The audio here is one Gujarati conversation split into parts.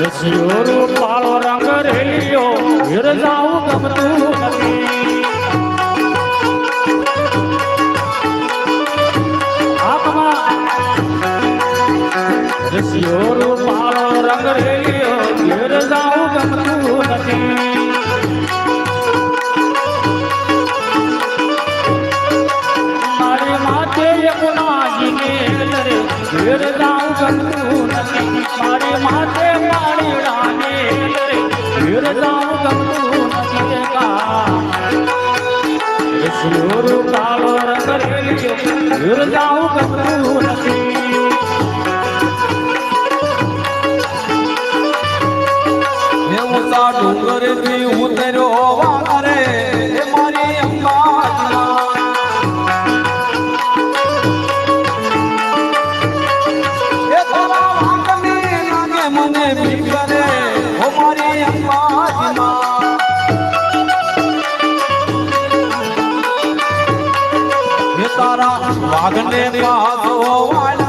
રસિયો રો પાળો રંગ રેલિયો વિરજાવું ગમતું નથી. રસિયો રો પાળો રંગ રેલિયો વિરજાવું ગમતું નથી. મારે માથે ડુંગરથી ઉતર્યો વારે મારી અંબા મને ભીખરે સાધને પાસ હોવાળ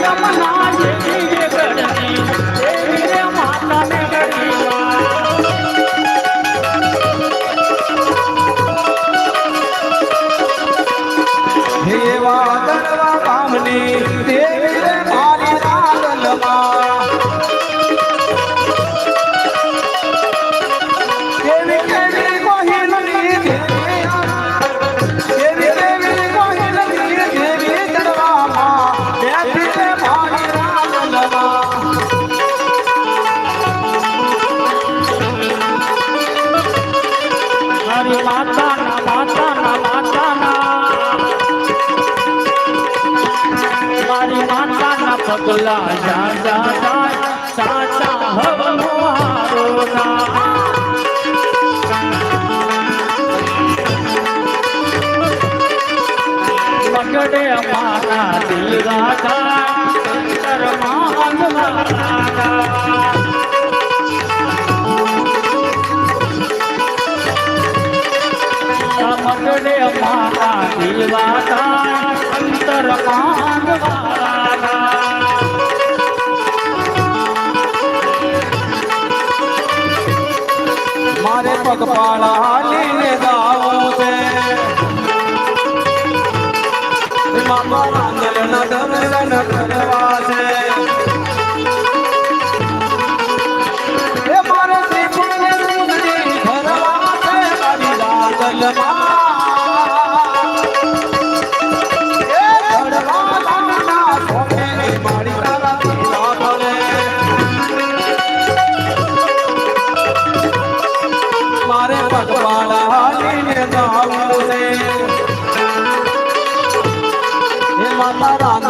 要把它安。પગલા જાજા જાય સાચા હવનો હારો ના. મગડે અમારા દિલ રાધા અંતરમાં અંધવારા મગડે અમારા દિલ પગપાળા હાલીને ગાવું છે મામા આંગલના ધમરન કરવા છે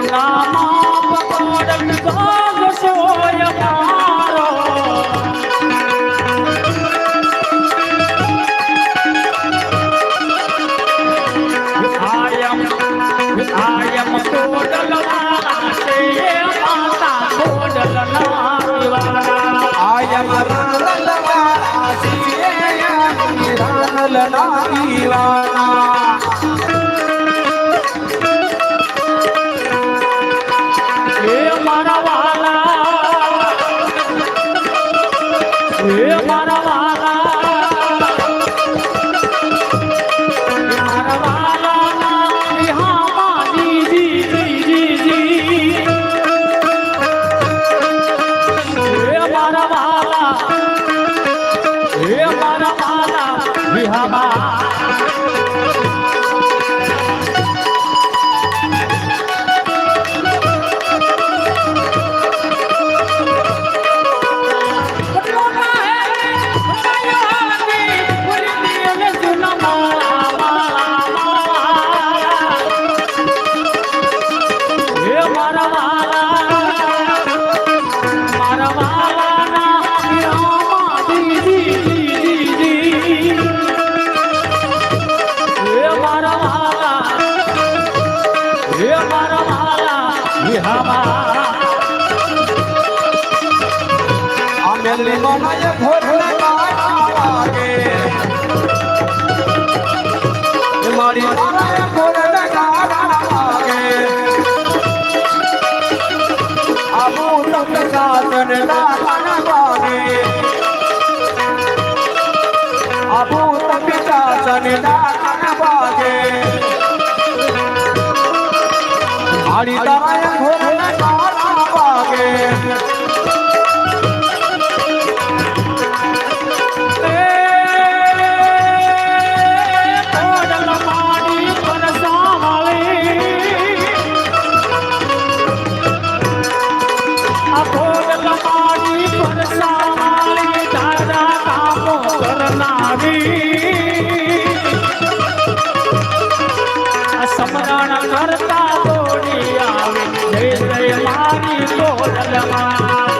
સોનામાં પકોડન ભાગ સોય. હવા અમે મનાય হাড়ি দাঁড়ায় સમરણ કરતા દોડી આવે. જય જય મારી કોરલમાં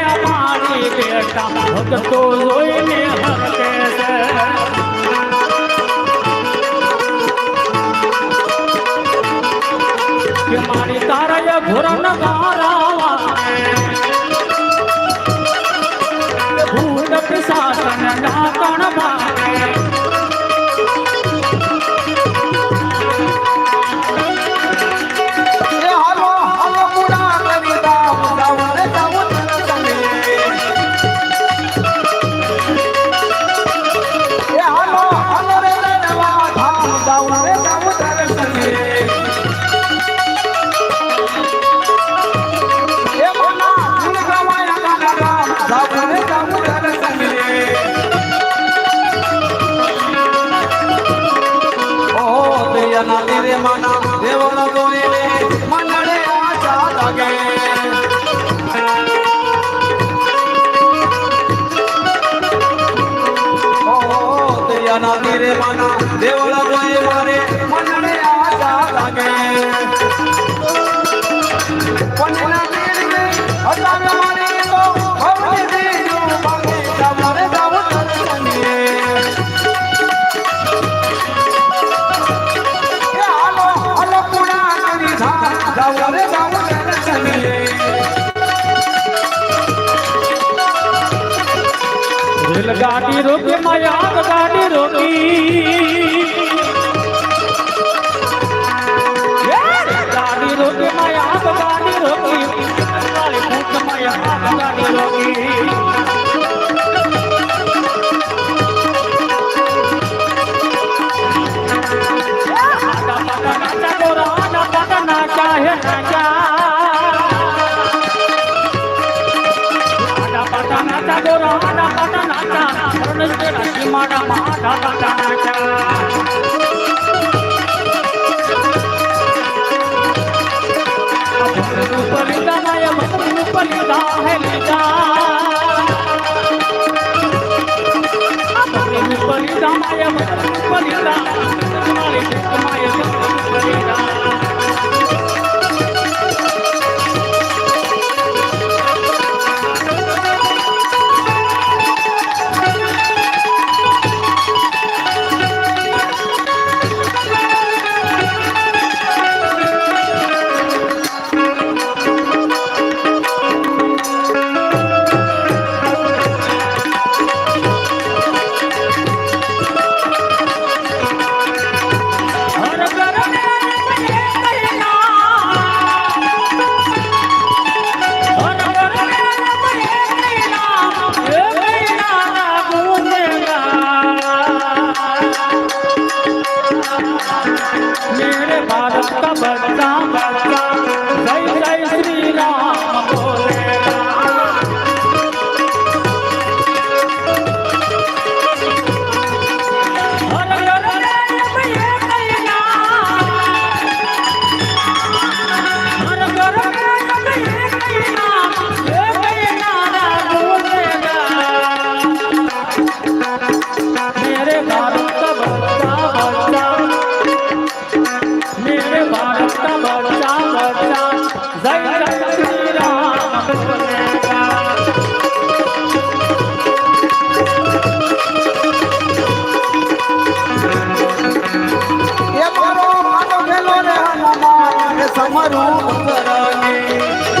મોટા ભક્તો જોઈને મારી તારા ઘોરા ના રે માના દેવળ હોય મારે દિલ ગાડી રોકે માયા ગાડી રોકી. ગાડી રોકે માયા ગાડી રોકી. ગાડી રોકી. Palita, Maya, Palita, Maya, Palita, Maya, Palita, भराने